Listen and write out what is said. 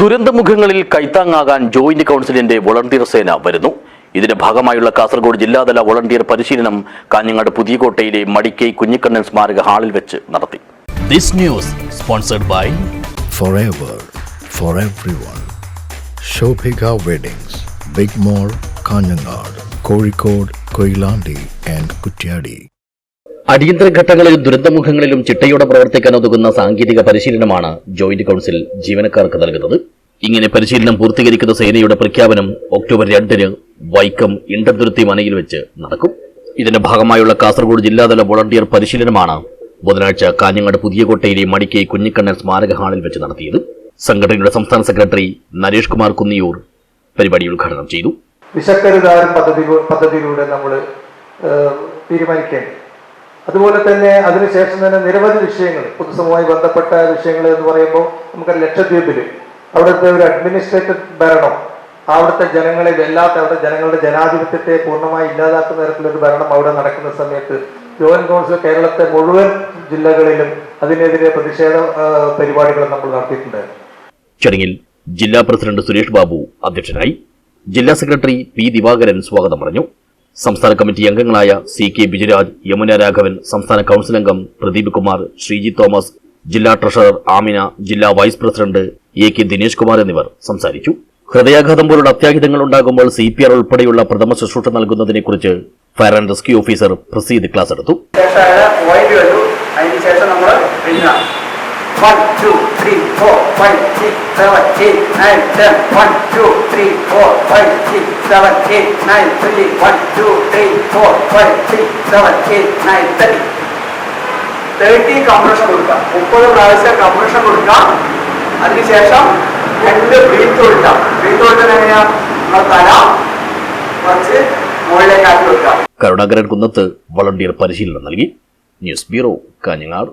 ദുരന്തമുഖങ്ങളിൽ കൈത്താങ്ങാകാൻ joint കൌൺസിലിന്റെ volunteer സേന വരുന്നു ഇതിന്റെ ഭാഗമായുള്ള കാസർഗോഡ് ജില്ലാതല വോളണ്ടിയർ പരിശീലനം കാഞ്ഞങ്ങാട് പുതിയകോട്ടയിലെ മടിക്കൈ കുഞ്ഞിക്കണ്ണൻ സ്മാരക ഹാളിൽ വെച്ച് നടത്തി this news sponsored by forever for everyone. Shobhika Weddings, Big Mall, Kanyanad, Kozhikode, Koilandi and Kutyadi. അടിയന്തര ഘട്ടങ്ങളിലും ദുരന്തമുഖങ്ങളിലും ചിട്ടയോടെ പ്രവർത്തിക്കാൻ ഒതുങ്ങുന്ന സാങ്കേതിക പരിശീലനമാണ് ജോയിന്റ് കൌൺസിൽ ജീവനക്കാർക്ക് നൽകുന്നത്. ഇങ്ങനെ പരിശീലനം പൂർത്തീകരിക്കുന്ന സേനയുടെ പ്രഖ്യാപനം ഒക്ടോബർ രണ്ടിന് വൈക്കം ഇണ്ടതുരുത്തി മനയിൽ വെച്ച് നടക്കും. ഇതിന്റെ ഭാഗമായുള്ള കാസർഗോഡ് ജില്ലാതല വോളണ്ടിയർ പരിശീലനമാണ് ബുധനാഴ്ച കാഞ്ഞങ്ങാട് പുതിയകോട്ടയിലെ മടിക്കൈ കുഞ്ഞിക്കണ്ണൻ സ്മാരക ഹാളിൽ വെച്ച് നടത്തിയത്. സംഘടനയുടെ സംസ്ഥാന സെക്രട്ടറി നരേഷ് കുമാർ കുന്നിയൂർ പരിപാടി ഉദ്ഘാടനം ചെയ്തു. വിശക്കരുതാൻ പദ്ധതി പദ്ധതിയിലൂടെ നമ്മൾ തീരുമാനിക്കേണ്ടത്. അതുപോലെ തന്നെ അതിനുശേഷം തന്നെ നിരവധി വിഷയങ്ങൾ പൊതുസമൂഹമായി ബന്ധപ്പെട്ട വിഷയങ്ങൾ എന്ന് പറയുമ്പോൾ നമുക്ക് ലക്ഷദ്വീപിൽ അവിടുത്തെ ഒരു അഡ്മിനിസ്ട്രേറ്റീവ് ഭരണം അവിടുത്തെ ജനങ്ങളെ വെല്ലാത്ത അവിടുത്തെ ജനങ്ങളുടെ ജനാധിപത്യത്തെ പൂർണമായി ഇല്ലാതാക്കുന്ന തരത്തിലൊരു ഭരണം അവിടെ നടക്കുന്ന സമയത്ത് ജോയിന്റ് കൗൺസിൽ കേരളത്തെ മുഴുവൻ ജില്ലകളിലും അതിനെതിരെ പ്രതിഷേധ പരിപാടികൾ നമ്മൾ നടത്തിയിട്ടുണ്ട്. ചടങ്ങിൽ ജില്ലാ പ്രസിഡന്റ് സുരേഷ് ബാബു അധ്യക്ഷനായി ജില്ലാ സെക്രട്ടറി പി ദിവാകരൻ സ്വാഗതം പറഞ്ഞു. സംസ്ഥാന കമ്മിറ്റി അംഗങ്ങളായ സി കെ ബിജുരാജ് യമുന രാഘവൻ സംസ്ഥാന കൌൺസിൽ അംഗം പ്രദീപ് കുമാർ ശ്രീജി തോമസ് ജില്ലാ ട്രഷറർ ആമിന ജില്ലാ vice president A K Dinesh Kumar എന്നിവർ സംസാരിച്ചു. ഹൃദയാഘാതം പോലുള്ള അത്യാഹിതങ്ങൾ ഉണ്ടാകുമ്പോൾ സി പി ആർ ഉൾപ്പെടെയുള്ള പ്രഥമ ശുശ്രൂഷ നൽകുന്നതിനെക്കുറിച്ച് fire and rescue officer Praseed class എടുത്തു. നമ്മൾ എഴുതാം two, three, four, five, six, seven, eight, nine, ten. One, two, three, four, five, six, seven, eight, nine, three. One, two, three, four, five, six, seven, eight, nine, nine thirty compression കൊടുക്കാം. മുപ്പത് പ്രാവശ്യം compression കൊടുക്കാം. അതിനുശേഷം രണ്ട് breath കൊടുക്കാം. Breath കൊടുക്കാൻ എങ്ങനെയാ? തല കുറച്ച് മുകളിലേക്ക് ആക്കി വെക്കാം കരുണാകരൻ കുന്നത്ത് വളണ്ടിയർ പരിശീലനം നൽകി. News bureau Kanhangad.